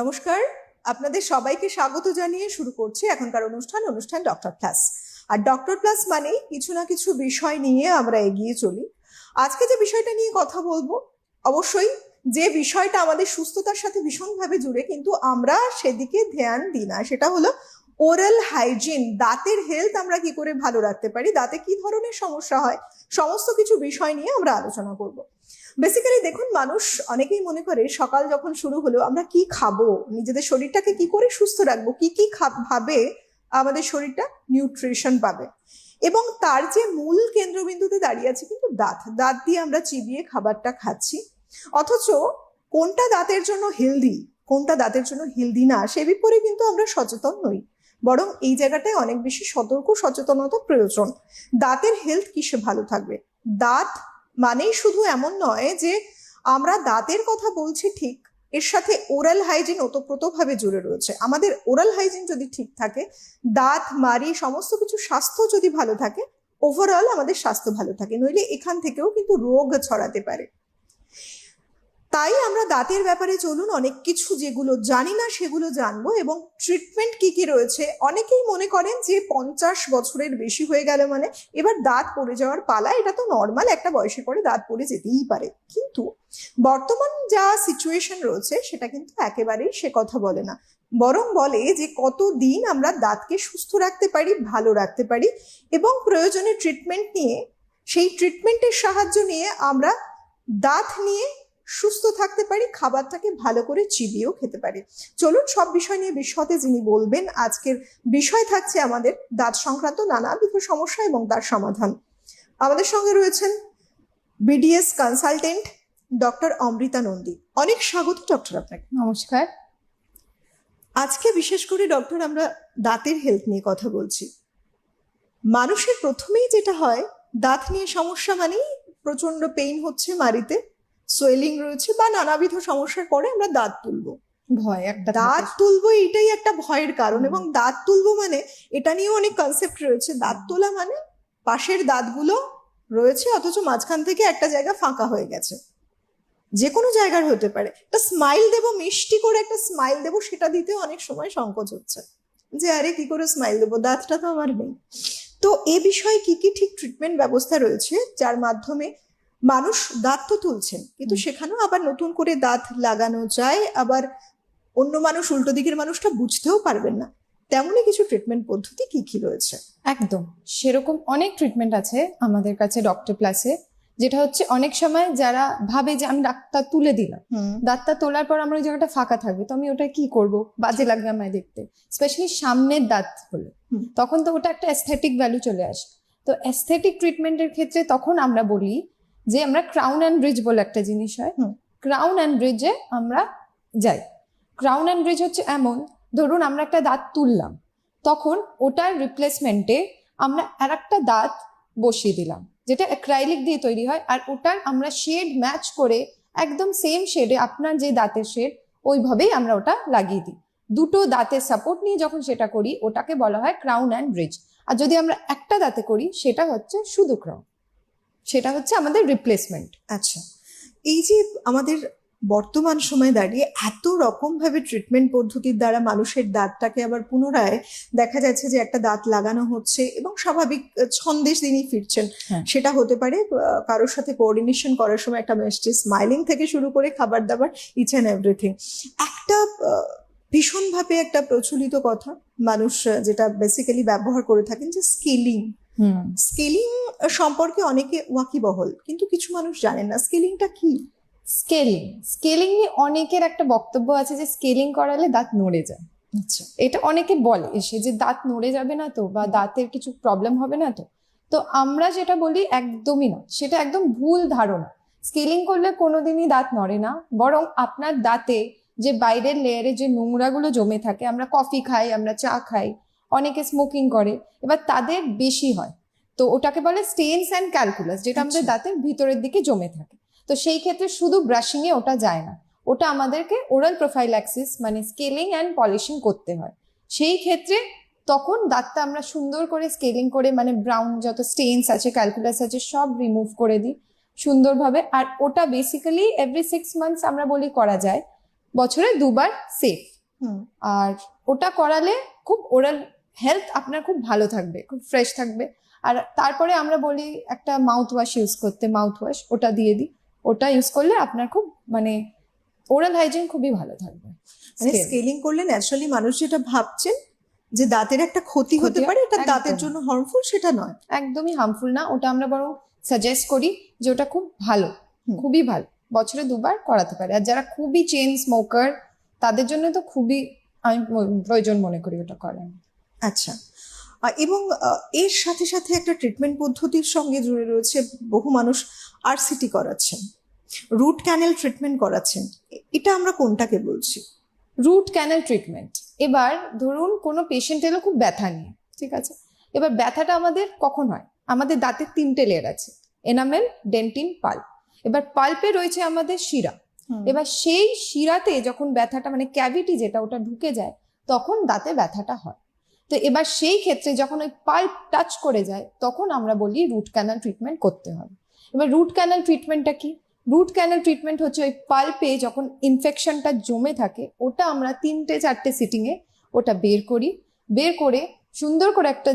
নমস্কার। আপনাদের সবাইকে স্বাগত জানিয়ে শুরু করছি এখনকার অনুষ্ঠান অনুষ্ঠান ডক্টর প্লাস আর ডক্টর প্লাস মানে কিছু না কিছু বিষয় নিয়ে আমরা এগিয়ে চলি। আজকে যে বিষয়টা নিয়ে কথা বলব, অবশ্যই যে বিষয়টা আমাদের সুস্থতার সাথে ভীষণভাবে জুড়ে, কিন্তু আমরা সেদিকে ধ্যান দিই না। সেটা হলো ওরাল হাইজিন দাঁতের হেলথ আমরা কি করে ভালো রাখতে পারি, দাঁতে কি ধরনের সমস্যা হয়, সমস্ত কিছু বিষয় নিয়ে আমরা আলোচনা করব। বেসিক্যালি দেখুন, মানুষ অনেকেই মনে করে সকাল যখন শুরু হলো, আমরা কি খাব? নিজেদের শরীরটাকে কি করে সুস্থ রাখব? কি কি ভাবে আমাদের শরীরটা নিউট্রিশন পাবে? এবং তার যে মূল কেন্দ্রবিন্দুতে দাঁড়িয়ে আছে কিন্তু দাঁত। দাঁত দিয়ে আমরা চিবিয়ে খাবারটা খাচ্ছি। অথচ কোনটা দাঁতের জন্য হেলদি কোনটা দাঁতের জন্য হেলদি না, সে বিপরীতে কিন্তু আমরা সচেতন নই। বরং এই জায়গাটায় অনেক বেশি সতর্ক, সচেতনতা প্রয়োজন। দাঁতের হেলথ কিসে ভালো থাকবে? দাঁত মানেই শুধু এমন নয় যে আমরা দাঁতের কথা বলছি ঠিক, এর সাথে ওরাল হাইজিন ওতপ্রোতভাবে জুড়ে রয়েছে। আমাদের ওরাল হাইজিন যদি ঠিক থাকে, দাঁত মারি সমস্ত কিছু স্বাস্থ্য যদি ভালো থাকে ওভারঅল আমাদের স্বাস্থ্য ভালো থাকে। নইলে এখান থেকেও কিন্তু রোগ ছড়াতে পারে। তাই আমরা দাঁতের ব্যাপারে চলুন, অনেক কিছু যেগুলো জানি না সেগুলো জানব এবং ট্রিটমেন্ট কি কি রয়েছে। অনেকেই মনে করেন যে পঞ্চাশ বছরের বেশি হয়ে গেল মানে এবার দাঁত পড়ে যাওয়ার পালা, এটা তো নর্মাল একটা বয়সের পরে দাঁত পড়ে যেতেই পারে। কিন্তু বর্তমান যা সিচুয়েশন রয়েছে, সেটা কিন্তু একেবারেই সে কথা বলে না। বরং বলে যে কতদিন আমরা দাঁতকে সুস্থ রাখতে পারি, ভালো রাখতে পারি এবং প্রয়োজনে ট্রিটমেন্ট নিয়ে, সেই ট্রিটমেন্টের সাহায্য নিয়ে আমরা দাঁত নিয়ে সুস্থ থাকতে পারি খাবারটাকে ভালো করে চিবিয়েও খেতে পারি। চলুন সব বিষয় নিয়ে বিশদে যিনি বলবেন আজকের বিষয় থাকছে আমাদের দাঁত সংক্রান্ত নানাবিধ সমস্যা এবং তার সমাধান। আমাদের সঙ্গে রয়েছেন B D S consultant doctor Amrita Nandi. অনেক স্বাগত ডক্টর আপনাকে। নমস্কার। আজকে বিশেষ করে ডক্টর আমরা দাঁতের হেলথ নিয়ে কথা বলছি। মানুষের প্রথমেই যেটা হয় দাঁত নিয়ে সমস্যা মানেই প্রচণ্ড পেইন হচ্ছে মারিতে সোয়েলিং রয়েছে বা নানাবিধ সমস্যার পরে আমরা দাঁত তুলবো। ভয় একটা দাঁত তুলবো এটাই একটা ভয়ের কারণ এবং দাঁত তুলবো মানে এটা নিয়েও অনেক কনসেপ্ট রয়েছে। দাঁত তোলা মানে পাশের দাঁতগুলো রয়েছে অথচ মাঝখান থেকে একটা জায়গা ফাঁকা হয়ে গেছে। যে কোনো জায়গার হতে পারে। একটা স্মাইল দেবো মিষ্টি করে একটা স্মাইল দেবো সেটা দিতে অনেক সময় সংকোচ হচ্ছে। যে আরে কি করে স্মাইল দেবো? দাঁতটা তো আমার নেই। তো এ বিষয়ে কি কি ঠিক ট্রিটমেন্ট ব্যবস্থা রয়েছে যার মাধ্যমে মানুষ দাঁত তো তুলছেন কিন্তু সেখানেও আবার নতুন করে দাঁত লাগানো যায় আবার অন্য মানুষ উল্টো দিকের মানুষটা বুঝতেও পারবেন না। তেমনই কিছু ট্রিটমেন্ট পদ্ধতি কি কি রয়েছে? একদম। সেরকম অনেক ট্রিটমেন্ট আছে আমাদের কাছে ডক্টর প্লাসে যেটা হচ্ছে অনেক সময় যারা ভাবে যে আমি ডাক্তার তুলে দিলাম দাঁতটা তোলার পর আমার ওই জায়গাটা ফাঁকা থাকবে তো আমি ওটা কি করব? বাজে লাগবে আমায় দেখতে। স্পেশালি সামনের দাঁত হলে তখন তো ওটা একটা অ্যাস্থেটিক ভ্যালু চলে আসে। তো অ্যাস্থেটিক ট্রিটমেন্টের ক্ষেত্রে তখন আমরা বলি যে আমরা ক্রাউন অ্যান্ড ব্রিজ বলে একটা জিনিস হয়। ক্রাউন অ্যান্ড ব্রিজে আমরা যাই। ক্রাউন অ্যান্ড ব্রিজ হচ্ছে এমন ধরুন আমরা একটা দাঁত তুললাম তখন ওটার রিপ্লেসমেন্টে আমরা আর একটা দাঁত বসিয়ে দিলাম যেটা অ্যাক্রাইলিক দিয়ে তৈরি হয় আর ওটার আমরা শেড ম্যাচ করে একদম সেম শেডে আপনার যে দাঁতের শেড ওইভাবেই আমরা ওটা লাগিয়ে দিই। দুটো দাঁতের সাপোর্ট নিয়ে যখন সেটা করি ওটাকে বলা হয় ক্রাউন অ্যান্ড ব্রিজ আর যদি আমরা একটা দাঁতে করি সেটা হচ্ছে শুধু ক্রাউন সেটা হচ্ছে আমাদের রিপ্লেসমেন্ট আচ্ছা এই যে আমাদের বর্তমান সময়ে দাঁড়িয়ে এত রকম ভাবে ট্রিটমেন্ট পদ্ধতির দ্বারা মানুষের দাঁতটাকে আবার পুনরায় দেখা যাচ্ছে যে একটা দাঁত লাগানো হচ্ছে এবং স্বাভাবিক ছন্দেশ তিনি ফিরছেন। হ্যাঁ। সেটা হতে পারে কারোর সাথে কোঅর্ডিনেশন করার সময় একটা মিষ্টি স্মাইলিং থেকে শুরু করে খাবার দাবার ইচ অ্যান্ড এভরিথিং একটা ভীষণভাবে একটা প্রচলিত কথা মানুষ যেটা বেসিক্যালি ব্যবহার করে থাকেন যে স্কেলিং স্কেলিং সম্পর্কে অনেকে ওয়াকিবহল কিন্তু কিছু মানুষ জানেন না। স্কেলিংটা কি? স্কেলিং। স্কেলিং নিয়ে অনেকের একটা বক্তব্য আছে যে স্কেলিং করালে দাঁত নড়ে যায়। আচ্ছা। এটা অনেকে বলে এসে যে দাঁত নড়ে যাবে না তো বা দাঁতের কিছু প্রবলেম হবে না তো। তো আমরা যেটা বলি একদমই না সেটা একদম ভুল ধারণা। স্কেলিং করলে কোনোদিনই দাঁত নড়ে না। বরং আপনার দাঁতে যে বাইরের লেয়ারে যে নোংরাগুলো জমে থাকে আমরা কফি খাই আমরা চা খাই অনেকে স্মোকিং করে এবার তাদের বেশি হয়। তো ওটাকে বলে স্টেনস অ্যান্ড ক্যালকুলাস যেটা আমাদের আচ্ছা। দাঁতের ভিতরের দিকে জমে থাকে। তো সেই ক্ষেত্রে শুধু ব্রাশিংয়ে ওটা যায় না। ওটা আমাদেরকে ওরাল প্রোফাইল্যাক্সিস মানে স্কেলিং অ্যান্ড পলিশিং করতে হয়। সেই ক্ষেত্রে তখন দাঁতটা আমরা সুন্দর করে স্কেলিং করে মানে ব্রাউন যত স্টেনস আছে ক্যালকুলাস আছে সব রিমুভ করে দিই সুন্দরভাবে। আর ওটা বেসিক্যালি এভরি সিক্স মান্থস আমরা বলি করা যায় বছরে দুবার সেফ আর ওটা করালে খুব ওরাল হেলথ আপনার খুব ভালো থাকবে খুব ফ্রেশ থাকবে। আর তারপরে আমরা বলি একটা মাউথ ওয়াশ ইউজ করতে মাউথ ওয়াশ ওটা দিয়ে দিই। ওটা ইউজ করলে আপনার খুব মানে ওরাল হাইজিন খুবই ভালো থাকবে। মানে স্কেলিং করলে ন্যাচারালি মানুষ যেটা ভাবছেন যে দাঁতের একটা ক্ষতি হতে পারে এটা দাঁতের জন্য হার্মফুল সেটা নয়। একদমই হার্মফুল না ওটা আমরা বরং সাজেস্ট করি যে ওটা খুব ভালো খুবই ভালো। বছরে দুবার করাতে পারে। আর যারা খুবই চেন স্মোকার তাদের জন্য তো খুবই আমি প্রয়োজন মনে করি ওটা করার। আচ্ছা। এবং এর সাথে সাথে একটা ট্রিটমেন্ট পদ্ধতির সঙ্গে জুড়ে রয়েছে বহু মানুষ আরসিটি করাচ্ছেন। রুট ক্যানেল ট্রিটমেন্ট করাচ্ছেন। এটা আমরা কোনটাকে বলছি? রুট ক্যানেল ট্রিটমেন্ট এবার ধরুন কোনো পেশেন্ট এলো খুব ব্যথা নিয়ে ঠিক আছে? এবার ব্যথাটা আমাদের কখন হয়? আমাদের দাঁতের তিনটে লেয়ার আছে। এনামেল ডেন্টিন পাল্প এবার পাল্পে রয়েছে আমাদের শিরা। এবার সেই শিরাতে যখন ব্যথাটা মানে ক্যাভিটি যেটা ওটা ঢুকে যায় তখন দাঁতে ব্যথাটা হয়। তো এবার সেই ক্ষেত্রে যখন ওই পাল্প টাচ করে যায় তখন আমরা বলি রুট ক্যানাল ট্রিটমেন্ট করতে হবে। এবার রুট ক্যানাল ট্রিটমেন্টটা কি? রুট ক্যানাল ট্রিটমেন্ট হচ্ছে ওই পাল্পে যখন ইনফেকশনটা জমে থাকে ওটা আমরা তিনটে চারটে সিটিংয়ে ওটা বের করি। বের করে সুন্দর করে একটা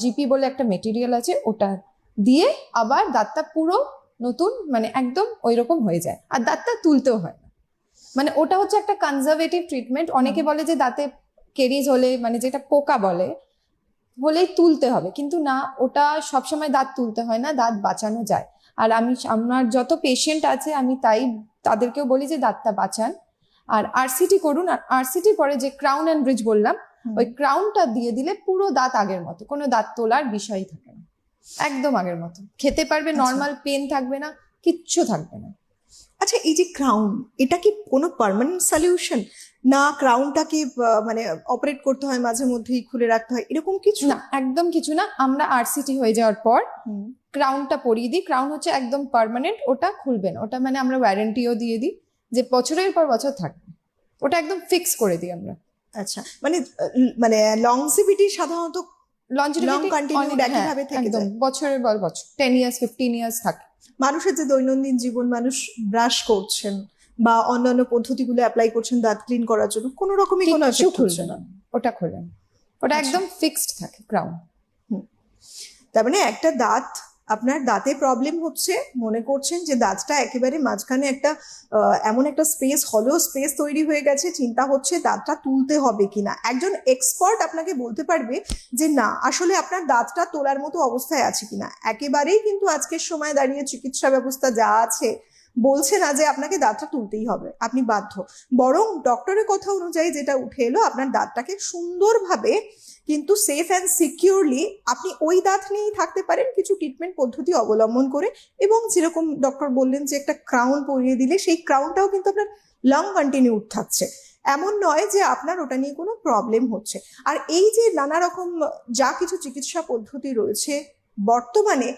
জিপি বলে একটা মেটেরিয়াল আছে ওটা দিয়ে আবার দাঁতটা পুরো নতুন মানে একদম ওই রকম হয়ে যায়। আর দাঁতটা তুলতেও হয় না। মানে ওটা হচ্ছে একটা কনজারভেটিভ ট্রিটমেন্ট অনেকে বলে যে দাঁতে কেরিজ হলে মানে যেটা পোকা বলে হলেই তুলতে হবে। কিন্তু না ওটা সবসময় দাঁত তুলতে হয় না দাঁত বাঁচানো যায়। আর আমি আমার যত পেশেন্ট আছে আমি তাই তাদেরকেও বলি যে দাঁতটা বাঁচান। আর আরসিটি করুন আর আরসিটি পরে যে ক্রাউন অ্যান্ড ব্রিজ বললাম ওই ক্রাউনটা দিয়ে দিলে পুরো দাঁত আগের মতো কোনো দাঁত তোলার বিষয়ই থাকে না। একদম আগের মতো। খেতে পারবে আচ্ছা। নর্মাল পেন থাকবে না কিচ্ছু থাকবে না। আচ্ছা এই যে ক্রাউন এটা কি কোনো পার্মানেন্ট সলিউশন না ক্রাউনটাকে মানে অপারেট করতে হয় মাঝে মধ্যেই খুলে রাখতে হয় এরকম কিছু? না একদম কিছু না। আমরা আরসিটি হয়ে যাওয়ার পর ক্রাউনটা পরিয়ে দিই। ক্রাউন হচ্ছে একদম পার্মানেন্ট ওটা খুলবে না। ওটা মানে আমরা ওয়ারেন্টিও দিয়ে দিই যে বছরের পর বছর থাকবে। ওটা একদম ফিক্স করে দিই আমরা। আচ্ছা মানে মানে লংজিভিটি সাধারণত হ্যাঁ, একদম। বছরের পর বছর টেন ইয়ার্স ফিফটিন ইয়ার্স থাকে। মানুষের যে দৈনন্দিন জীবন মানুষ ব্রাশ করছেন। বা অন্যান্য পদ্ধতিগুলো অ্যাপ্লাই করছেন দাঁত ক্লিন করার জন্য কোনো রকমই কোনো এফেক্ট হচ্ছে না। ওটা খুলবে না ওটা আচ্ছা। একদম ফিক্সড থাকে ক্রাউন তার মানে একটা দাঁত আপনার দাঁতে প্রবলেম হচ্ছে মনে করছেন যে দাঁতটা একেবারে মাঝখানে একটা এমন একটা স্পেস হলো স্পেস তৈরি হয়ে গেছে চিন্তা হচ্ছে দাঁতটা তুলতে হবে কিনা। একজন এক্সপার্ট আপনাকে বলতে পারবে যে না আসলে আপনার দাঁতটা তোলার মতো অবস্থায় আছে কিনা। একেবারেই কিন্তু আজকের সময় দাঁড়িয়ে চিকিৎসা ব্যবস্থা যা আছে বলছে না যে আপনাকে দাঁতটা তুলতেই হবে, আপনি বাধ্য। বরং ডক্টরের কথা অনুযায়ী যেটা উঠে এলো, আপনার দাঁতটাকে সুন্দরভাবে কিন্তু সেফ অ্যান্ড সিকিউরলি আপনি ওই দাঁত নিয়েই থাকতে পারেন, কিছু ট্রিটমেন্ট পদ্ধতি অবলম্বন করে এবং যেরকম ডক্টর বললেন যে একটা ক্রাউন পরিয়ে দিলে, সেই ক্রাউনটাও কিন্তু আপনার লং কন্টিনিউ থাকছে। এমন নয় যে আপনার ওটা নিয়ে কোনো প্রবলেম হচ্ছে। আর এই যে নানা রকম যা কিছু চিকিৎসা পদ্ধতি রয়েছে, বর্তমানে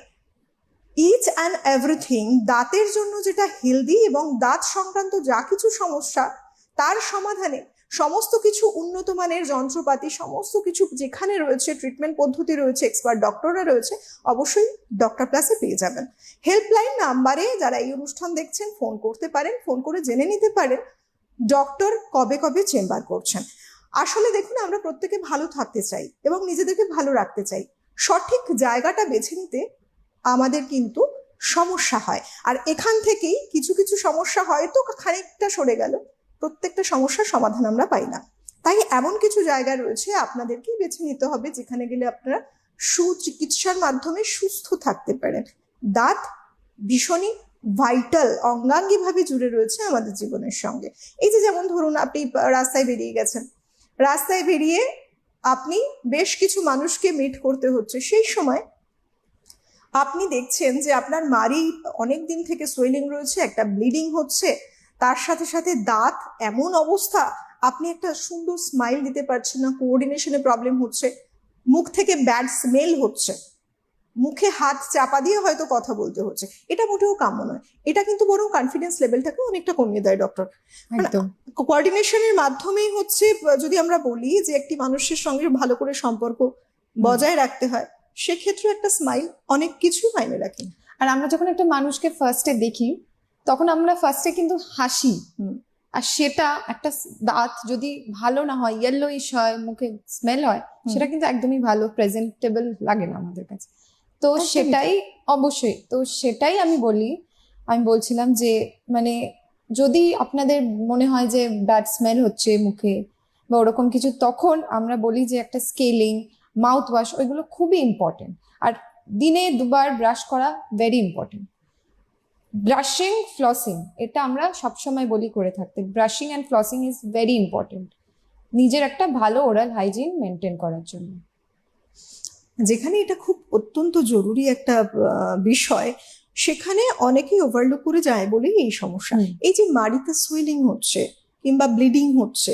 ইচ অ্যান্ড এভরিথিং দাঁতের জন্য যেটা হেলদি এবং দাঁত সংক্রান্ত যা কিছু সমস্যা, তার সমাধানে সমস্ত কিছু উন্নত মানের যন্ত্রপাতি, সমস্ত কিছু যেখানে রয়েছে ট্রিটমেন্ট পদ্ধতি রয়েছে এক্সপার্ট ডক্টররা রয়েছে, অবশ্যই ডক্টর প্লাসে পেয়ে যাবেন। হেল্পলাইন নাম্বারে যারা এই অনুষ্ঠান দেখছেন ফোন করতে পারেন ফোন করে জেনে নিতে পারেন ডক্টর কবে কবে চেম্বার করছেন। আসলে দেখুন, আমরা প্রত্যেকে ভালো থাকতে চাই এবং নিজেদেরকে ভালো রাখতে চাই। সঠিক জায়গাটা বেছে নিতে আমাদের কিন্তু সমস্যা হয়। আর এখান থেকেই কিছু কিছু সমস্যা হয়তো খানিকটা সরে গেল। প্রত্যেকটা সমস্যার সমাধান আমরা পাই না। তাই এমন কিছু জায়গা রয়েছে আপনাদেরকেই বেছে নিতে হবে যেখানে গেলে আপনারা সুচিকিৎসার মাধ্যমে সুস্থ থাকতে পারেন। দাঁত ভীষণই ভাইটাল অঙ্গাঙ্গিভাবে জুড়ে রয়েছে আমাদের জীবনের সঙ্গে। এই যে যেমন ধরুন আপনি রাস্তায় বেরিয়ে গেছেন। রাস্তায় বেরিয়ে আপনি বেশ কিছু মানুষকে মিট করতে হচ্ছে। সেই সময় আপনি দেখছেন যে আপনার মারি অনেক দিন থেকে সোয়েলিং রয়েছে একটা ব্লিডিং হচ্ছে তার সাথে সাথে দাঁত এমন অবস্থা আপনি একটা সুন্দর স্মাইল দিতে পারছেন না কোঅর্ডিনেশনে প্রবলেম হচ্ছে মুখ থেকে ব্যাড স্মেল হচ্ছে মুখে হাত চাপা দিয়ে হয়তো কথা বলতে হচ্ছে এটা মোটেও কাম্য নয় এটা কিন্তু বরং কনফিডেন্স লেভেলটাকে অনেকটা কমিয়ে দেয় ডক্টর একদম। কোঅর্ডিনেশনের মাধ্যমেই হচ্ছে যদি আমরা বলি যে একটি মানুষের সঙ্গে ভালো করে সম্পর্ক বজায় রাখতে হয় সেক্ষেত্রে একটা স্মাইল অনেক কিছুই মাইনে রাখে। আর আমরা যখন একটা মানুষকে ফার্স্টে দেখি তখন আমরা ফার্স্টে কিন্তু হাসি। আর সেটা একটা দাঁত যদি ভালো না হয় ইয়েলোইশ হয় মুখে স্মেল হয় সেটা কিন্তু একদমই ভালো প্রেজেন্টেবল লাগে না আমাদের কাছে। তো সেটাই অবশ্যই তো সেটাই আমি বলি আমি বলছিলাম যে মানে যদি আপনাদের মনে হয় যে ব্যাড স্মেল হচ্ছে মুখে বা ওরকম কিছু তখন আমরা বলি যে একটা স্কেলিং মাউথ ওয়াশ ওইগুলো খুবই ইম্পর্টেন্ট আর দিনে দুবার ব্রাশ করা ভেরি ইম্পর্টেন্ট ব্রাশিং ফ্লসিং এটা আমরা সবসময় বলি করে থাকতে। Brushing and flossing is very important নিজের একটা ভালো ওরাল হাইজিন মেনটেন করার জন্য। যেখানে এটা খুব অত্যন্ত জরুরি একটা বিষয় সেখানে অনেকেই ওভারলুক করে যায় বলেই এই সমস্যা। এই যে মাড়িতে সুইলিং হচ্ছে কিংবা ব্লিডিং হচ্ছে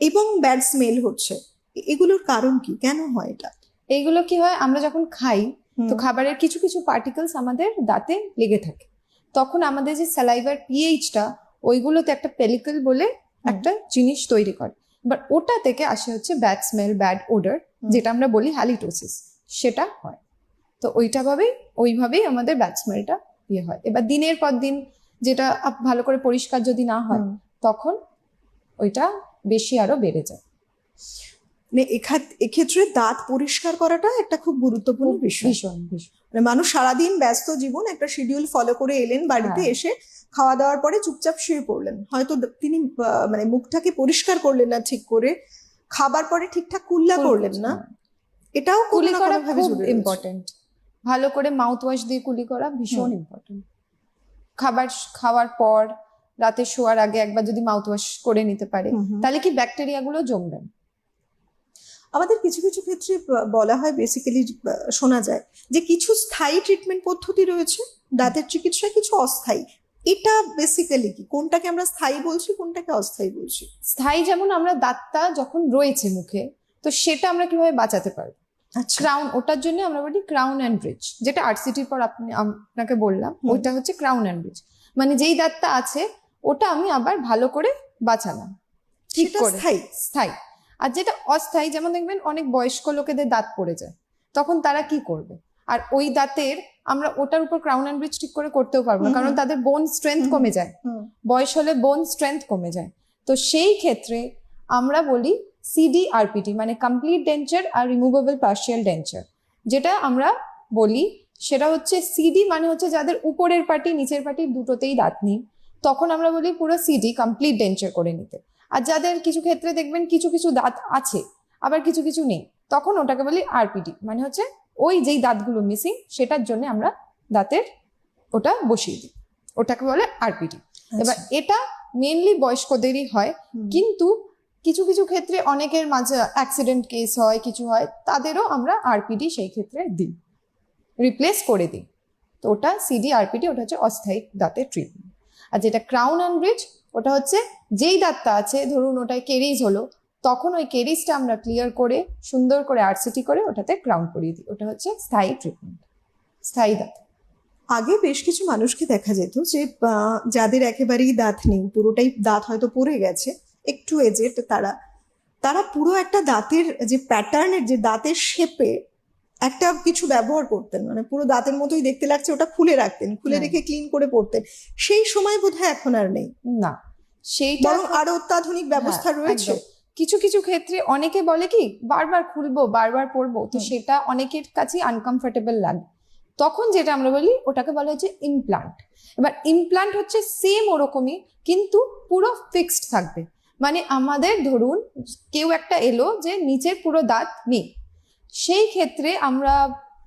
এবং ব্যাড স্মেল হচ্ছে এগুলোর কারণ কি? কেন হয় এটা? এইগুলো কি হয়? আমরা যখন খাই তো খাবারের কিছু কিছু পার্টিকেলস আমাদের দাঁতে লেগে থাকে। তখন আমাদের যে স্যালাইভার পিএইচটা ওইগুলোতে একটা পেলিকল বলে একটা জিনিস তৈরি করে। বাট ওটা থেকে আসে হচ্ছে ব্যাড স্মেল ব্যাড ওডার যেটা আমরা বলি হ্যালিটোসিস সেটা হয়। তো ওইটা ভাবেই ওইভাবেই আমাদের ব্যাড স্মেলটা ইয়ে হয়। এবার দিনের পর দিন যেটা ভালো করে পরিষ্কার যদি না হয় তখন ওইটা বেশি আরও বেড়ে যায়। মানে এক্ষেত্রে দাঁত পরিষ্কার করাটা একটা খুব গুরুত্বপূর্ণ বিষয়। ভীষণ মানে মানুষ সারাদিন ব্যস্ত জীবন একটা শিডিউল ফলো করে এলেন বাড়িতে হ্যাঁ। এসে খাওয়া দাওয়ার পরে চুপচাপ শুয়ে পড়লেন। হয়তো তিনি মানে মুখটাকে পরিষ্কার করলেন না ঠিক করে খাবার পরে ঠিকঠাক কুল্লা করলেন না। এটাও কুলি করা খুব ইম্পর্টেন্ট ভালো করে মাউথ ওয়াশ দিয়ে কুলি করা ভীষণ ইম্পর্টেন্ট খাবার খাওয়ার পর রাতে শোয়ার আগে একবার যদি মাউথ ওয়াশ করে নিতে পারে। তাহলে কি ব্যাকটেরিয়া গুলো জমবে না। আমাদের কিছু কিছু ক্ষেত্রে বলা হয় বেসিক্যালি শোনা যায় যে কিছু স্থায়ী ট্রিটমেন্ট পদ্ধতি রয়েছে দাঁতের চিকিৎসা কিছু অস্থায়ী। এটা বেসিক্যালি কি? কোনটাকে আমরা স্থায়ী বলছি কোনটাকে অস্থায়ী বলছি? স্থায়ী যেমন আমরা দাঁতটা যখন রয়েছে মুখে তো সেটা আমরা কীভাবে বাঁচাতে পারব? আচ্ছা। ক্রাউন ওটার জন্য আমরা বলি ক্রাউন অ্যান্ড ব্রিজ যেটা আরসিটির পর আপনি আপনাকে বললাম। ওইটা হচ্ছে ক্রাউন অ্যান্ড ব্রিজ মানে যেই দাঁতটা আছে ওটা আমি আবার ভালো করে বাঁচালাম। ঠিক করে। স্থায়ী। স্থায়ী। আর যেটা অস্থায়ী যেমন দেখবেন অনেক বয়স্ক লোকেদের দাঁত পড়ে যায় তখন তারা কি করবে? আর ওই দাঁতের আমরা ওটার উপর ক্রাউন অ্যান্ড ব্রিজ ঠিক করে করতেও পারব না কারণ তাদের বোন স্ট্রেংথ কমে যায়। বয়স হলে বোন স্ট্রেংথ কমে যায়। তো সেই ক্ষেত্রে আমরা বলি সিডি আরপিটি মানে কমপ্লিট ডেঞ্চার আর রিমুভেবল পার্শিয়াল ডেঞ্চার যেটা আমরা বলি সেটা হচ্ছে সিডি মানে হচ্ছে যাদের উপরের পার্টি নিচের পার্টি দুটোতেই দাঁত নেই তখন আমরা বলি পুরো সিডি কমপ্লিট ডেঞ্চার করে নিতে। আর যাদের কিছু ক্ষেত্রে দেখবেন কিছু কিছু দাঁত আছে আবার কিছু কিছু নেই তখন ওটাকে বলি আরপিটি মানে হচ্ছে ওই যেই দাঁতগুলো মিসিং সেটার জন্য আমরা দাঁতের ওটা বসিয়ে দিই। ওটাকে বলে এবার আচ্ছা। এটা মেনলি বয়স্কদেরই হয় কিন্তু কিছু কিছু ক্ষেত্রে অনেকের মাঝে অ্যাক্সিডেন্ট কেস হয় কিছু হয় তাদেরও আমরা আরপিডি সেই ক্ষেত্রে দিই। রিপ্লেস করে দিই। তো ওটা সিডি আরপিডি ওটা হচ্ছে অস্থায়ী দাঁতের ট্রিটমেন্ট আর যেটা ক্রাউন অ্যান্ড ব্রিজ ওটা হচ্ছে যেই দাঁতটা আছে ধরুন ওটায় কেরিজ হলো তখন ওই কেরিজটা আমরা ক্লিয়ার করে সুন্দর করে আরসিটি করে ওটাতে ক্রাউন করিয়ে দিই। ওটা হচ্ছে স্থায়ী ট্রিটমেন্ট স্থায়ী দাঁত। আগে বেশ কিছু মানুষকে দেখা যেত যে যাদের একেবারেই দাঁত নেই পুরোটাই দাঁত হয়তো পড়ে গেছে একটু এজেড তারা। তারা পুরো একটা দাঁতের যে প্যাটার্নের যে দাঁতের শেপে একটা কিছু ব্যবহার করতেন। মানে পুরো দাঁতের মতোই দেখতে লাগছে ওটা খুলে রাখতেন খুলে হ্যাঁ। রেখে ক্লিন করে পড়তেন। সেই সময় বোধহয় এখন আর নেই। না। সেইটা বরং আরও অত্যাধুনিক ব্যবস্থা হ্যাঁ, রয়েছে। কিছু কিছু ক্ষেত্রে অনেকে বলে কি বারবার খুলবো বারবার পড়ব তো সেটা অনেকের কাছেই আনকমফোর্টেবল লাগে। তখন যেটা আমরা বলি ওটাকে বলা হচ্ছে ইমপ্লান্ট এবার ইমপ্লান্ট হচ্ছে সেম ওরকমই কিন্তু পুরো ফিক্সড থাকবে। মানে আমাদের ধরুন কেউ একটা এলো যে নিচের পুরো দাঁত নেই। সেই ক্ষেত্রে আমরা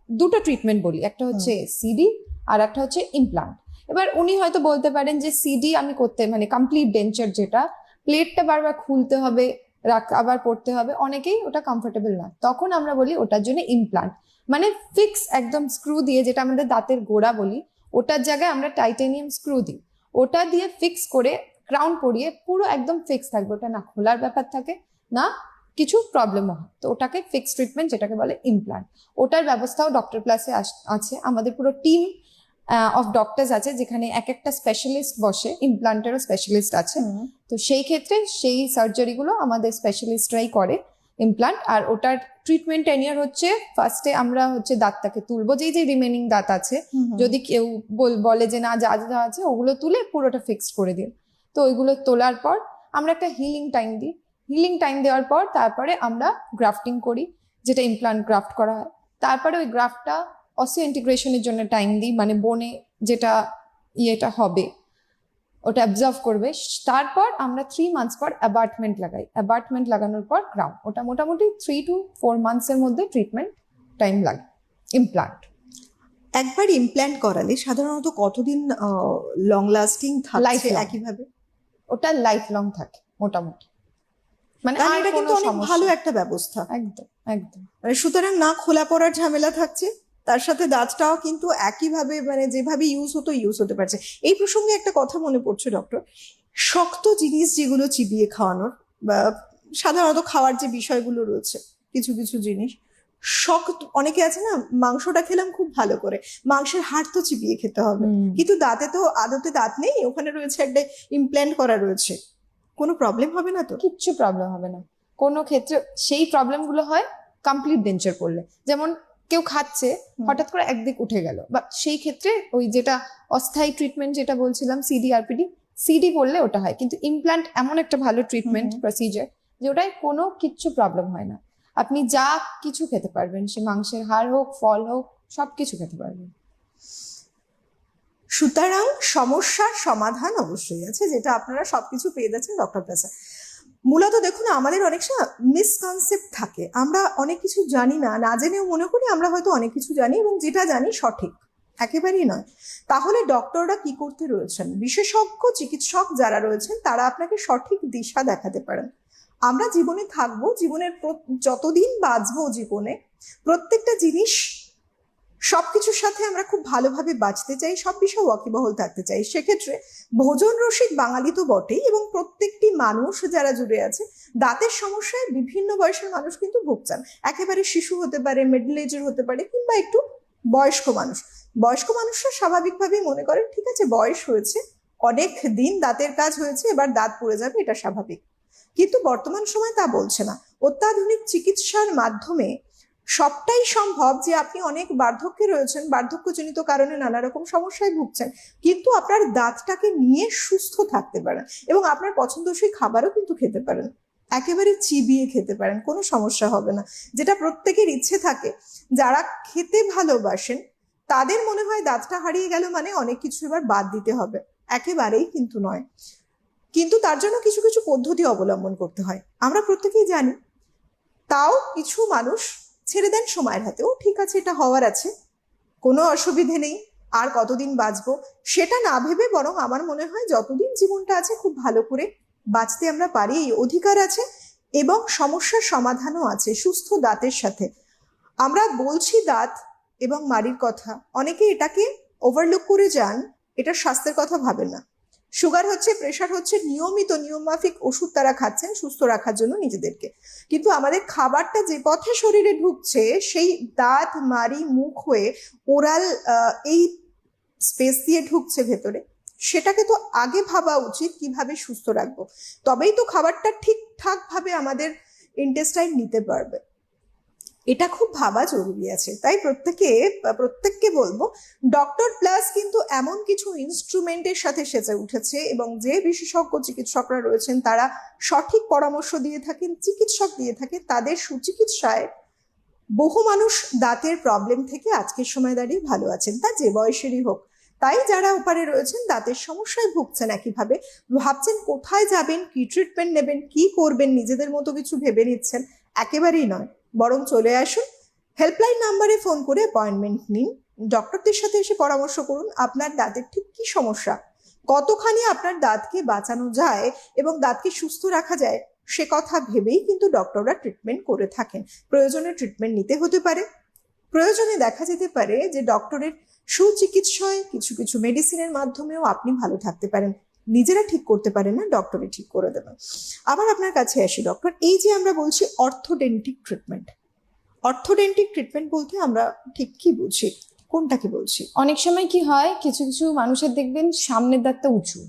দুটো ট্রিটমেন্ট বলি একটা হচ্ছে সিডি আর একটা হচ্ছে ইমপ্লান্ট এবার উনি হয়তো বলতে পারেন যে সিডি আমি করতে মানে কমপ্লিট ডেঞ্চার যেটা প্লেটটা বারবার খুলতে হবে, রাখ, আবার পড়তে হবে, অনেকেই ওটা কমফোর্টেবল না তখন আমরা বলি ওটার জন্য ইমপ্লান্ট মানে ফিক্স একদম স্ক্রু দিয়ে, যেটা আমাদের দাঁতের গোড়া বলি, ওটার জায়গায় আমরা টাইটেনিয়াম স্ক্রু দিই। ওটা দিয়ে ফিক্স করে ক্রাউন পরিয়ে পুরো একদম ফিক্স থাকবে। ওটা না খোলার ব্যাপার থাকে, না কিছু প্রবলেমও হয়। তো ওটাকে ফিক্স ট্রিটমেন্ট যেটাকে বলে ইমপ্লান্ট ওটার ব্যবস্থাও ডক্টর প্লাসে আছে। আমাদের পুরো টিম অফ ডক্টরস আছে যেখানে এক একটা স্পেশালিস্ট বসে ইমপ্লান্টেরও স্পেশালিস্ট আছে। তো সেই ক্ষেত্রে সেই সার্জারিগুলো আমাদের স্পেশালিস্টরাই করে ইমপ্লান্ট আর ওটার ট্রিটমেন্ট টেনিয়ার হচ্ছে ফার্স্টে আমরা হচ্ছে দাঁতটাকে তুলবো যেই যে রিমেনিং দাঁত আছে। যদি কেউ বলে যে না যা যা আছে ওগুলো তুলে পুরোটা ফিক্সড করে দিও। তো ওইগুলো তোলার পর আমরা একটা হিলিং টাইম দিই। হিলিং টাইম দেওয়ার পর তারপরে আমরা গ্রাফটিং করি যেটা ইমপ্লান্ট গ্রাফট করা হয়। তারপরে ওই গ্রাফটটা অসিও ইন্টিগ্রেশনের জন্য টাইম দিই মানে বনে যেটা ইয়েটা হবে ওটা অবজার্ভ করবে। তারপর আমরা থ্রি মান্থস পর অ্যাবার্টমেন্ট লাগাই। অ্যাবার্টমেন্ট লাগানোর পর ক্রাউন ওটা মোটামুটি থ্রি টু ফোর মান্থসের মধ্যে ট্রিটমেন্ট টাইম লাগে। ইমপ্লান্ট একবার ইমপ্ল্যান্ট করালে সাধারণত কতদিন লং লাস্টিং Lifelong. একইভাবে? ওটা লাইফ লং থাকে মোটামুটি। মানে এটা কিন্তু অনেক ভালো একটা ব্যবস্থা। একদম একদম। মানে সুতরাং না খোলা পড়ার ঝামেলা থাকছে? তার সাথে দাঁতটাও কিন্তু একইভাবে মানে যেভাবে ইউজ হতো ইউজ হতে পারছে। এই প্রসঙ্গে একটা কথা মনে পড়ছে ডক্টর শক্ত জিনিস যেগুলো চিবিয়ে খাওয়ানোর বা সাধারণত খাওয়ার যে বিষয়গুলো রয়েছে কিছু কিছু জিনিস শক্ত অনেকে আছে না মাংসটা খেলাম খুব ভালো করে মাংসের হাড় তো চিবিয়ে খেতে হবে। কিন্তু দাঁতে তো আদতে দাঁত নেই ওখানে রয়েছে একটা ইমপ্ল্যান্ট করা রয়েছে। কোনো প্রবলেম হবে না তো? কিচ্ছু প্রবলেম হবে না। কোনো ক্ষেত্রে সেই প্রবলেমগুলো হয় কমপ্লিট ডেঞ্চার করলে। যেমন কেউ খাচ্ছে হঠাৎ করে একদিক উঠে গেল। বা সেই ক্ষেত্রে ওই যেটা অস্থায়ী ট্রিটমেন্ট যেটা বলছিলাম সিডি আরপিডি সিডি বললে ওটা হয়। কিন্তু ইমপ্ল্যান্ট এমন একটা ভালো ট্রিটমেন্ট প্রসিজার যে ওটায় কোনো কিচ্ছু প্রবলেম হয় না। আপনি যা কিছু খেতে পারবেন সে মাংসের হাড় হোক ফল হোক সব কিছু খেতে পারবেন। সুতরাং সমস্যার সমাধান অবশ্যই আছে যেটা আপনারা সবকিছু পেয়ে যাচ্ছেন ডক্টর প্লাসে মূলত দেখুন, আমাদের অনেক সময় মিসকনসেপ্ট থাকে। আমরা অনেক কিছু জানি না না জেনেও মনে করি, আমরা হয়তো অনেক কিছু জানি এবং যেটা জানি সঠিক, একেবারেই নয়। তাহলে ডক্টররা কি করতে রয়েছেন? বিশেষজ্ঞ চিকিৎসক যারা রয়েছেন, তারা আপনাকে সঠিক দিশা দেখাতে পারেন। আমরা জীবনে থাকব, জীবনের যতদিন বাঁচবো জীবনে, প্রত্যেকটা জিনিস সবকিছুর সাথে আমরা খুব ভালোভাবে বাঁচতে চাই, সব বিষয়ে ওয়াকিবহল থাকতে চাই। সেক্ষেত্রে ভোজন রসিক বাঙালি তো বটেই এবং প্রত্যেকটি মানুষ যারা জুড়ে আছে, দাঁতের সমস্যায় বিভিন্ন বয়সের মানুষ কিন্তু ভুগছেন। একেবারে শিশু হতে পারে মিডল এজের হতে পারে কিংবা একটু বয়স্ক মানুষ। বয়স্ক মানুষরা স্বাভাবিকভাবেই মনে করেন, ঠিক আছে, বয়স হয়েছে, অনেক দিন দাঁতের কাজ হয়েছে, এবার দাঁত পড়ে যাবে, এটা স্বাভাবিক। কিন্তু বর্তমান সময় তা বলছে না। অত্যাধুনিক চিকিৎসার মাধ্যমে সবটাই সম্ভব যে আপনি অনেক বার্ধক্যে রয়েছেন, বার্ধক্যজনিত কারণে নানা রকম সমস্যায় ভুগছেন। কিন্তু আপনার দাঁতটাকে নিয়ে সুস্থ থাকতে পারেন এবং আপনার পছন্দসই খাবারও কিন্তু খেতে পারেন। একেবারে চিবিয়ে খেতে পারেন, কোনো সমস্যা হবে না। যেটা প্রত্যেকের ইচ্ছে থাকে, যারা খেতে ভালোবাসেন, তাদের মনে হয় দাঁতটা হারিয়ে গেল মানে অনেক কিছু এবার বাদ দিতে হবে। একেবারেই কিন্তু নয়। কিন্তু তার জন্য কিছু কিছু পদ্ধতি অবলম্বন করতে হয়। আমরা প্রত্যেকেই জানি, তাও কিছু মানুষ ছেড়ে দেন সময়ের হাতে ও ঠিক আছে, এটা হওয়ার আছে। কোনো অসুবিধে নেই। আর কতদিন বাঁচবো সেটা না ভেবে বরং আমার মনে হয় যতদিন জীবনটা আছে খুব ভালো করে বাঁচতে আমরা পারি, এই অধিকার আছে এবং সমস্যার সমাধানও আছে সুস্থ দাঁতের সাথে। আমরা বলছি দাঁত এবং মাড়ির কথা। অনেকে এটাকে ওভারলুক করে যান, এটা স্বাস্থ্যের কথা ভাবেন না। সুগার হচ্ছে প্রেশার হচ্ছে, নিয়মিত নিয়মমাফিক ওষুধ তারা খাচ্ছেন সুস্থ রাখার জন্য নিজেদেরকে। কিন্তু আমাদের খাবারটা যে পথে শরীরে ঢুকছে, সেই দাঁত মারি মুখ হয়ে ওরাল এই স্পেস দিয়ে ঢুকছে ভেতরে, সেটাকে তো আগে ভাবা উচিত কীভাবে সুস্থ রাখব। তবেই তো খাবারটা ঠিকঠাক ভাবে আমাদের ইন্টেস্টাইন নিতে পারবে। এটা খুব ভাবা জরুরি আছে। তাই প্রত্যেকে, প্রত্যেককে বলব ডক্টর প্লাস কিন্তু এমন কিছু ইনস্ট্রুমেন্টের সাথে সেজে উঠেছে এবং যে বিশেষজ্ঞ চিকিৎসকরা রয়েছেন, তারা সঠিক পরামর্শ দিয়ে থাকেন, চিকিৎসক দিয়ে থাকেন, তাদের সুচিকিৎসায় বহু মানুষ দাঁতের প্রবলেম থেকে আজকের সময় দাঁড়িয়ে ভালো আছেন। তা যে বয়সেরই হোক। তাই যারা ওপারে রয়েছেন, দাঁতের সমস্যায় ভুগছেন একইভাবে, ভাবছেন কোথায় যাবেন, কি ট্রিটমেন্ট নেবেন, কি করবেন, নিজেদের মতো কিছু ভেবে নিচ্ছেন, একেবারেই নয়। বরং চলে আসুন। হেল্পলাইন নাম্বারে ফোন করে অ্যাপয়েন্টমেন্ট নিন। ডক্টরদের সাথে এসে পরামর্শ করুন আপনার দাঁতের ঠিক কি সমস্যা, কতখানি আপনার দাঁতকে বাঁচানো যায় এবং দাঁতকে সুস্থ রাখা যায়, সে কথা ভেবেই কিন্তু ডক্টররা ট্রিটমেন্ট করে থাকেন। প্রয়োজনে ট্রিটমেন্ট নিতে হতে পারে। প্রয়োজনে দেখা যেতে পারে যে ডক্টরের সুচিকিৎসায় কিছু কিছু মেডিসিনের মাধ্যমেও আপনি ভালো থাকতে পারেন। নিজেরা ঠিক করতে পারে না ডক্টরে ঠিক করে দেবেন আবার আপনার কাছে আসি ডক্টর এই যে আমরা বলছি অর্থোডেন্টিক ট্রিটমেন্ট অর্থোডেন্টিক ট্রিটমেন্ট বলতে আমরা ঠিক কি বুঝি কোনটা কি বলছি? অনেক সময় কি হয় কিছু কিছু মানুষের দেখবেন সামনের দাঁতটা উঁচু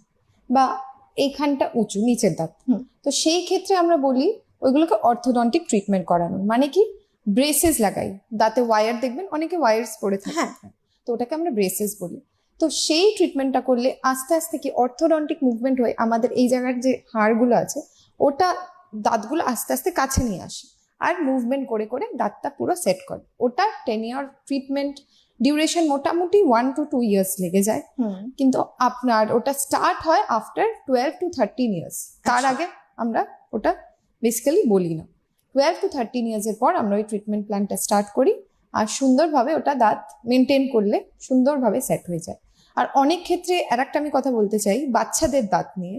বা এইখানটা উঁচু নিচের দাঁত। হুম। তো সেই ক্ষেত্রে আমরা বলি ওইগুলোকে অর্থোডন্টিক ট্রিটমেন্ট করানো। মানে কি? ব্রেসেস লাগাই। দাঁতে ওয়ার দেখবেন অনেকে ওয়ার্স পরে থাকে। হ্যাঁ। তো ওটাকে আমরা ব্রেসেস বলি। তো সেই ট্রিটমেন্টটা করলে আস্তে আস্তে কি অর্থোডন্টিক মুভমেন্ট হয়ে আমাদের এই জায়গার যে হাড়গুলো আছে ওটা দাঁতগুলো আস্তে আস্তে কাছে নিয়ে আসে। আর মুভমেন্ট করে করে দাঁতটা পুরো সেট করে। ওটা টেন ইয়ার ট্রিটমেন্ট ডিউরেশন মোটামুটি ওয়ান টু টু ইয়ার্স লেগে যায়। কিন্তু আপনার ওটা স্টার্ট হয় after twelve to thirteen years তার আচ্ছা। আগে আমরা ওটা বেসিক্যালি বলি না। টুয়েলভ টু থার্টিন ইয়ার্সের পর আমরা ওই ট্রিটমেন্ট প্ল্যানটা স্টার্ট করি। আর সুন্দরভাবে ওটা দাঁত মেনটেন করলে সুন্দরভাবে সেট হয়ে যায়। আর অনেক ক্ষেত্রে আর একটা আমি কথা বলতে চাই বাচ্চাদের দাঁত নিয়ে।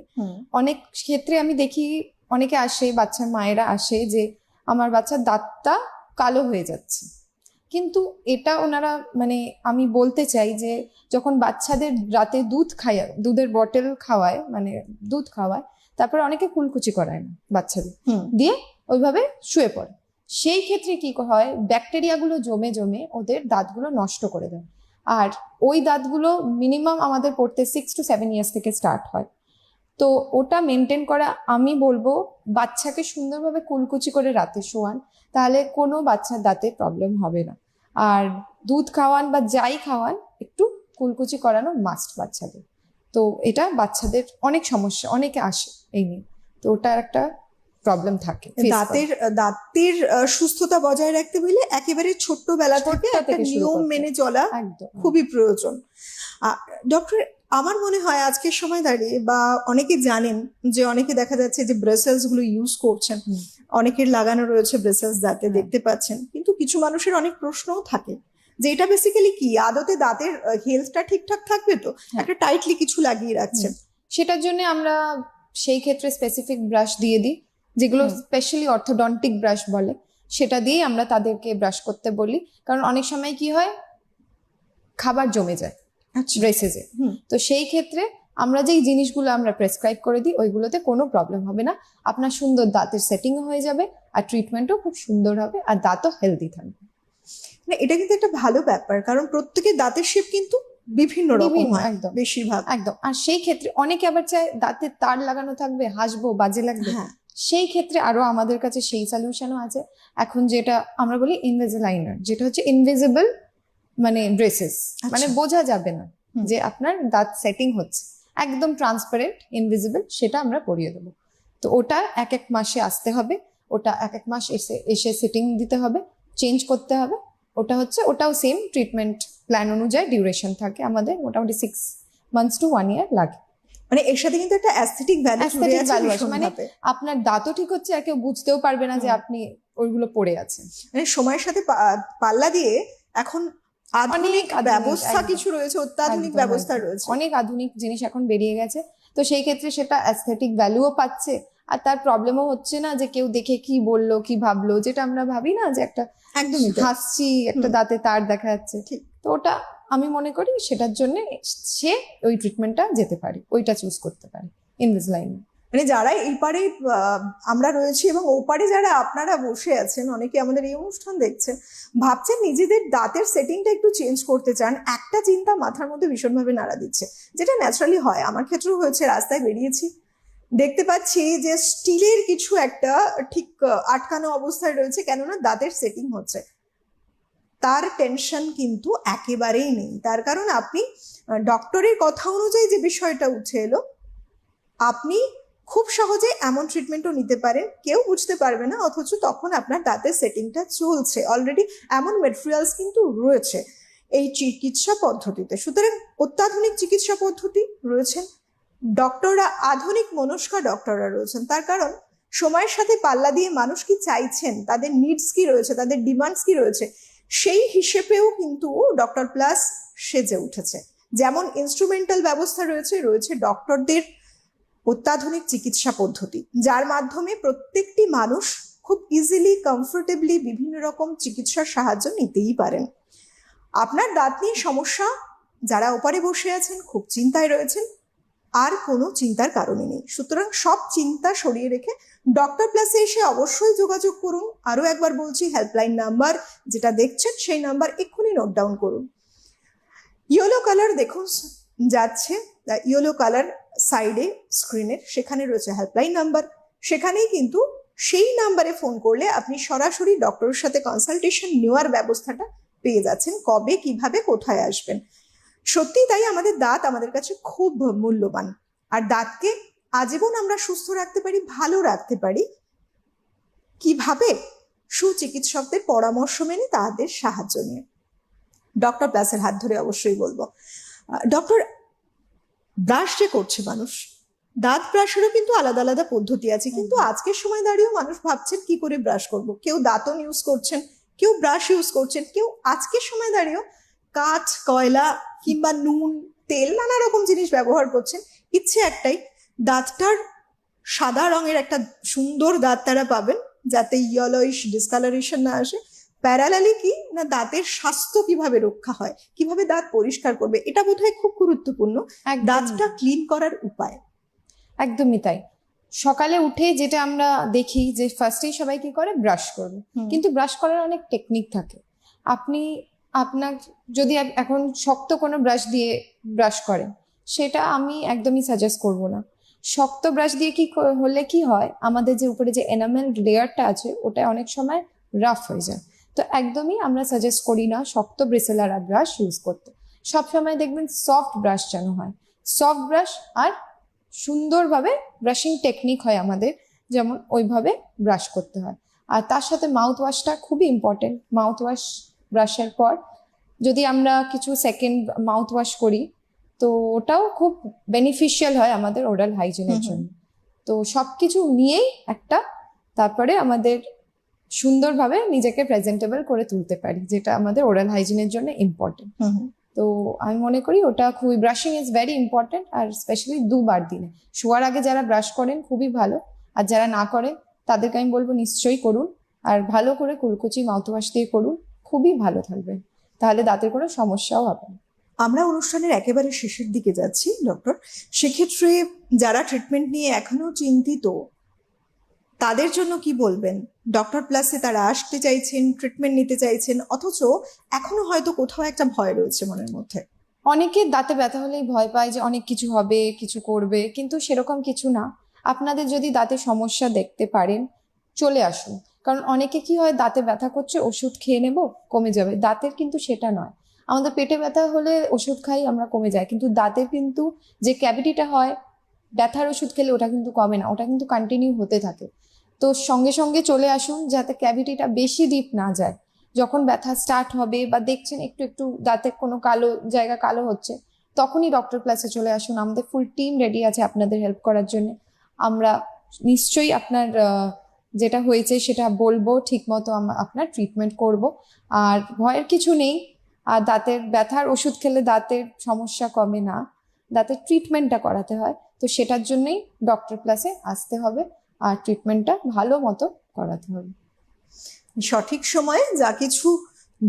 অনেক ক্ষেত্রে আমি দেখি অনেকে আসে বাচ্চার মায়েরা আসে যে আমার বাচ্চার দাঁতটা কালো হয়ে যাচ্ছে। কিন্তু এটা ওনারা মানে আমি বলতে চাই যে যখন বাচ্চাদের রাতে দুধ খায় দুধের বটেল খাওয়ায় মানে দুধ খাওয়ায় তারপরে অনেকে কুলকুচি করায় না বাচ্চাদের। দিয়ে ওইভাবে শুয়ে পড়ে। সেই ক্ষেত্রে কি হয় ব্যাকটেরিয়াগুলো জমে জমে ওদের দাঁতগুলো নষ্ট করে দেয়। আর ওই দাঁতগুলো মিনিমাম আমাদের পড়তে সিক্স টু সেভেন ইয়ার্স থেকে স্টার্ট হয়। তো ওটা মেনটেন করা আমি বলব, বাচ্চাকে সুন্দরভাবে কুলকুচি করে রাতে শোয়ান, তাহলে কোনো বাচ্চার দাঁতে প্রবলেম হবে না। আর দুধ খাওয়ান বা যাই খাওয়ান, একটু কুলকুচি করানো মাস্ট বাচ্চাদের। তো এটা বাচ্চাদের অনেক সমস্যা, অনেকে আসে এই নিয়ে। তো ওটা একটা প্রবলেম থাকে দাঁতের দাঁতের সুস্থতা বজায় রাখতে হলে একেবারে ছোট্টবেলা থেকে ছোট্ট একটা নিয়ম মেনে চলা খুবই প্রয়োজন। ডক্টর আমার মনে হয় আজকের সময় দাঁড়িয়ে বা অনেকে জানেন যে অনেকে দেখা যাচ্ছে যে ব্রেসেলসগুলো ইউজ করছেন। অনেকের লাগানো রয়েছে ব্রেসেলস দাঁতে হ্যাঁ। দেখতে পাচ্ছেন। কিন্তু কিছু মানুষের অনেক প্রশ্নও থাকে যে এটা বেসিক্যালি কি? আদতে দাঁতের হেলথটা ঠিকঠাক থাকবে তো? হ্যাঁ। একটা টাইটলি কিছু লাগিয়ে রাখছেন। সেটার জন্য আমরা সেই ক্ষেত্রে স্পেসিফিক ব্রাশ দিয়ে দিই। যেগুলো স্পেশালি অর্থোডন্টিক ব্রাশ বলে সেটা দিয়েই আমরা তাদেরকে ব্রাশ করতে বলি। কারণ অনেক সময় কি হয়? খাবার জমে যায় আচ্ছা। ব্রেসেসে হুম। তো সেই ক্ষেত্রে আমরা যেই জিনিসগুলো আমরা প্রেসক্রাইব করে দিই ওইগুলোতে কোনো প্রবলেম হবে না। আপনার সুন্দর দাঁতের সেটিংও হয়ে যাবে আর ট্রিটমেন্টও খুব সুন্দর হবে আর দাঁতও হেলদি থাকবে। মানে এটা কিন্তু একটা ভালো ব্যাপার কারণ প্রত্যেকের দাঁতের শেপ কিন্তু বিভিন্ন রকম হয় একদম। বেশিরভাগ। একদম। আর সেই ক্ষেত্রে অনেকে আবার চায় দাঁতে তার লাগানো থাকবে হাসবো বাজে লাগবে। হ্যাঁ। সেই ক্ষেত্রে আরও আমাদের কাছে সেই সলিউশনও আছে। এখন যেটা আমরা বলি ইনভিজিলাইনার যেটা হচ্ছে ইনভিজিবল মানে ড্রেসেস মানে বোঝা যাবে না যে আপনার দাঁত সেটিং হচ্ছে। একদম ট্রান্সপারেন্ট ইনভিজিবল সেটা আমরা পরিয়ে দেবো। তো ওটা এক এক মাসে আসতে হবে ওটা এক এক মাস এসে এসে সেটিং দিতে হবে চেঞ্জ করতে হবে। ওটা হচ্ছে ওটাও সেম ট্রিটমেন্ট প্ল্যান অনুযায়ী ডিউরেশন থাকে আমাদের মোটামুটি six months to one year লাগে। মানে এর সাথে কিন্তু একটা অ্যাস্থেটিক ভ্যালু মানে আপনার দাঁতও ঠিক হচ্ছে আর কেউ বুঝতেও পারবে না যে আপনি ওইগুলো পড়ে আছেন। মানে সময়ের সাথে পাল্লা দিয়ে এখন আধুনিক ব্যবস্থা কিছু রয়েছে অত্যাধুনিক ব্যবস্থা রয়েছে। অনেক আধুনিক জিনিস এখন বেরিয়ে গেছে। তো সেই ক্ষেত্রে সেটা অ্যাস্থেটিক ভ্যালুও পাচ্ছে আর তার প্রবলেমও হচ্ছে না যে কেউ দেখে কি বলল কি ভাবলো যেটা আমরা ভাবি না যে একটা একদমই তাই। হাসছি একটা দাঁতে তার দেখা যাচ্ছে। ঠিক। তো ওটা আমি মনে করি সেটার জন্য সে ওই ট্রিটমেন্টটা যেতে পারে, ওইটা চুজ করতে পারে ইনভিজলাইন মানে যারা এই পারে আমরা রয়েছি এবং ওপারে যারা আপনারা বসে আছেন, অনেকে আমাদের এই অনুষ্ঠান দেখছেন, ভাবছেন নিজেদের দাঁতের সেটিংটা একটু চেঞ্জ করতে চান, একটা চিন্তা মাথার মধ্যে ভীষণভাবে নাড়া দিচ্ছে, যেটা ন্যাচারালি হয়। আমার ক্ষেত্রেও হয়েছে, রাস্তায় বেরিয়েছি, দেখতে পাচ্ছি যে স্টিলের কিছু একটা ঠিক আটকানো অবস্থায় রয়েছে, কেননা দাঁতের সেটিং হচ্ছে। তার টেনশন কিন্তু একেবারেই নেই। তার কারণ আপনি ডক্টরের কথা অনুযায়ী যে বিষয়টা উঠে এলো, আপনি খুব সহজে এমন ট্রিটমেন্টও নিতে পারেন। কেউ বুঝতে পারবে না, অথচ তখন আপনার দাঁতের সেটিংটা চলছে। অলরেডি এমন মেটেরিয়ালস কিন্তু রয়েছে এই চিকিৎসা পদ্ধতিতে। সুতরাং অত্যাধুনিক চিকিৎসা পদ্ধতি রয়েছেন। ডক্টররা আধুনিক মনস্কা ডক্টররা রয়েছেন। তার কারণ, সময়ের সাথে পাল্লা দিয়ে মানুষ কি চাইছেন? তাদের নিডস কি রয়েছে? তাদের ডিমান্ডস কি রয়েছে? সেই হিসেবেও কিন্তু ডক্টর প্লাস সেজে উঠেছে। যেমন ইনস্ট্রুমেন্টাল ব্যবস্থা রয়েছে রয়েছে ডক্টরদের অত্যাধুনিক চিকিৎসা পদ্ধতি, যার মাধ্যমে প্রত্যেকটি মানুষ খুব ইজিলি কমফোর্টেবলি বিভিন্ন রকম চিকিৎসার সাহায্য নিতেই পারেন। আপনার দাঁত নিয়ে সমস্যা, যারা ওপারে বসে আছেন, খুব চিন্তায় রয়েছেন আর কোনো চিন্তার কারণে নেই। সুতরাং সব চিন্তা সরিয়ে রেখে ডক্টর প্লাসে এসে অবশ্যই যোগাযোগ করুন। আরও একবার বলছি হেল্পলাইন নাম্বার যেটা দেখছেন, সেই নাম্বার এক্ষুনি নোট ডাউন করুন। ইয়েলো কালার দেখুন, যাচ্ছে। ইয়েলো কালার সাইডে স্ক্রিনের সেখানে রয়েছে হেল্পলাইন নাম্বার সেখানেই কিন্তু সেই নাম্বারে ফোন করলে আপনি সরাসরি ডক্টরের সাথে কনসালটেশন নেওয়ার ব্যবস্থাটা পেয়ে যাচ্ছেন, কবে, কীভাবে, কোথায় আসবেন। সত্যি তাই আমাদের দাঁত আমাদের কাছে খুব মূল্যবান। আর দাঁতকে আজীবন আমরা সুস্থ রাখতে পারি ভালো রাখতে পারি। কীভাবে? সুচিকিৎসকদের পরামর্শ মেনে তাদের সাহায্য নিয়ে। ডক্টর প্লাসের হাত ধরে অবশ্যই বলব। ডক্টর ব্রাশ যে করছে মানুষ দাঁত ব্রাশেরও কিন্তু আলাদা আলাদা পদ্ধতি আছে। কিন্তু আজকের সময় দাঁড়িয়েও মানুষ ভাবছেন কি করে ব্রাশ করব। কেউ দাঁতন ইউজ করছেন কেউ ব্রাশ ইউজ করছেন কেউ আজকের সময় দাঁড়িয়েও কাঠ কয়লা কিংবা নুন তেল নানা রকম জিনিস ব্যবহার করছেন। ইচ্ছে একটাই দাঁতটার সাদা রঙের একটা সুন্দর দাঁত তারা পাবেন যাতে ইয়েলোইশ ডিসকালারেশন না আসে। প্যারালালি কি না দাঁতের স্বাস্থ্য কীভাবে রক্ষা হয় কীভাবে দাঁত পরিষ্কার করবে এটা বোধহয় খুব গুরুত্বপূর্ণ। দাঁতটা ক্লিন করার উপায়। একদমই তাই। সকালে উঠে যেটা আমরা দেখি যে ফার্স্টেই সবাই কি করে? ব্রাশ করবে। কিন্তু ব্রাশ করার অনেক টেকনিক থাকে। আপনি আপনার যদি এখন শক্ত কোনো ব্রাশ দিয়ে ব্রাশ করেন, সেটা আমি একদমই সাজেস্ট করব না। শক্ত ব্রাশ দিয়ে কি হলে কি হয়? আমাদের যে উপরে যে এনামেল লেয়ারটা আছে, ওটা অনেক সময় রাফ হয়ে যায়। তো একদমই আমরা সাজেস্ট করি না শক্ত ব্রেসেলারা ব্রাশ ইউজ করতে। সব সময় দেখবেন সফট ব্রাশ যেন হয়। সফট ব্রাশ আর সুন্দরভাবে ব্রাশিং টেকনিক হয় আমাদের, যেমন ওইভাবে ব্রাশ করতে হয়। আর তার সাথে মাউথ ওয়াশটা খুবই ইম্পর্টেন্ট মাউথ ওয়াশ ব্রাশের পর যদি আমরা কিছু সেকেন্ড মাউথ ওয়াশ করি তো ওটাও খুব বেনিফিশিয়াল হয় আমাদের ওরাল হাইজিনের। জন্য। তো সব কিছু নিয়েই একটা তারপরে আমাদের সুন্দরভাবে নিজেকে প্রেজেন্টেবল করে তুলতে পারি যেটা আমাদের ওরাল হাইজিনের জন্য ইম্পর্টেন্ট। তো আমি মনে করি ওটা খুবই ব্রাশিং ইজ ভেরি ইম্পর্টেন্ট আর স্পেশালি দুবার দিনে। শোয়ার আগে যারা ব্রাশ করেন খুবই ভালো। আর যারা না করেন তাদেরকে আমি বলব নিশ্চয়ই করুন। আর ভালো করে কুলকুচি মাউথওয়াশ দিয়ে করুন। খুবই ভালো থাকবে। তাহলে দাঁতের কোনো সমস্যাও হবে না। আমরা অনুষ্ঠানের একেবারে শেষের দিকে যাচ্ছি ডক্টর। সেক্ষেত্রে যারা ট্রিটমেন্ট নিয়ে এখনও চিন্তিত তাদের জন্য কি বলবেন? ডক্টর প্লাসে তারা আসতে চাইছেন ট্রিটমেন্ট নিতে চাইছেন অথচ এখনও হয়তো কোথাও একটা ভয় রয়েছে মনের মধ্যে। অনেকের দাঁতে ব্যথা হলেই ভয় পায় যে অনেক কিছু হবে কিছু করবে কিন্তু সেরকম কিছু না। আপনাদের যদি দাঁতে সমস্যা দেখতে পারেন চলে আসুন। কারণ অনেকে কি হয়, দাঁতে ব্যথা করছে, ওষুধ খেয়ে নেব, কমে যাবে। দাঁতের কিন্তু সেটা নয়। আমাদের পেটে ব্যথা হলে ওষুধ খাই, আমরা কমে যায় কিন্তু দাঁতের কিন্তু যে ক্যাভিটিটা হয়, ব্যথার ওষুধ খেলে ওটা কিন্তু কমে না। ওটা কিন্তু কন্টিনিউ হতে থাকে। তো সঙ্গে সঙ্গে চলে আসুন, যাতে ক্যাভিটিটা বেশি ডিপ না যায়। যখন ব্যথা স্টার্ট হবে বা দেখছেন একটু একটু দাঁতে কোনো কালো জায়গা কালো হচ্ছে, তখনই ডক্টর প্লাসে চলে আসুন। আমাদের ফুল টিম রেডি আছে আপনাদের হেল্প করার জন্য। আমরা নিশ্চয়ই আপনার যেটা হয়েছে সেটা বলব, ঠিকমতো মতো আপনার ট্রিটমেন্ট করব। আর ভয়ের কিছু নেই। আর দাঁতের ব্যথার ওষুধ খেলে দাঁতের সমস্যা কমে না। দাঁতের ট্রিটমেন্টটা করাতে হয়। তো সেটার জন্যই ডক্টর ক্লাসে আসতে হবে। আর ট্রিটমেন্টটা ভালো মতো করাতে হবে। সঠিক সময়ে যা কিছু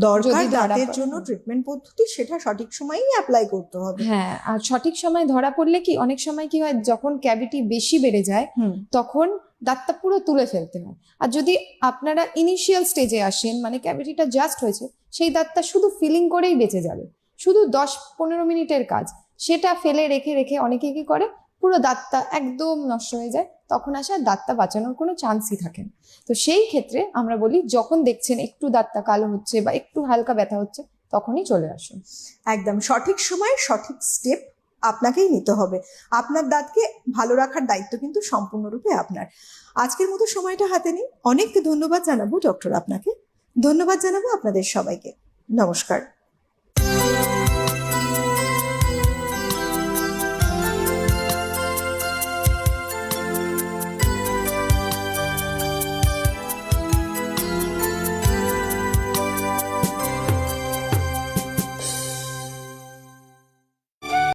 দরকার দাঁতের জন্য ট্রিটমেন্ট পদ্ধতি সেটা সঠিক সময়েই অ্যাপ্লাই করতে হবে। হ্যাঁ আর সঠিক সময় ধরা পড়লে কি অনেক সময় কি হয় যখন ক্যাভিটি বেশি বেড়ে যায় তখন দাঁতটা পুরো তুলে ফেলতে হয়। আর যদি আপনারা ইনিশিয়াল স্টেজে আসেন মানে ক্যাভিটিটা জাস্ট হয়েছে সেই দাঁতটা শুধু ফিলিং করেই বেঁচে যাবে। শুধু দশ পনেরো মিনিটের কাজ। সেটা ফেলে রেখে রেখে অনেকে কি করে পুরো দাঁতটা একদম নষ্ট হয়ে যায়, তখন আসে আর দাঁতটা বাঁচানোর কোনো চান্সই থাকে না। তো সেই ক্ষেত্রে আমরা বলি, যখন দেখছেন একটু দাঁতটা কালো হচ্ছে বা একটু হালকা ব্যথা হচ্ছে, তখনই চলে আসুন। একদম, সঠিক সময়ে, সঠিক স্টেপ আপনাকেই নিতে হবে। আপনার দাঁতকে ভালো রাখার দায়িত্ব কিন্তু সম্পূর্ণরূপে আপনার। আজকের মতো সময়টা হাতে নিই অনেক ধন্যবাদ জানাব, ডক্টর আপনাকে। ধন্যবাদ জানাব আপনাদের সবাইকে। নমস্কার।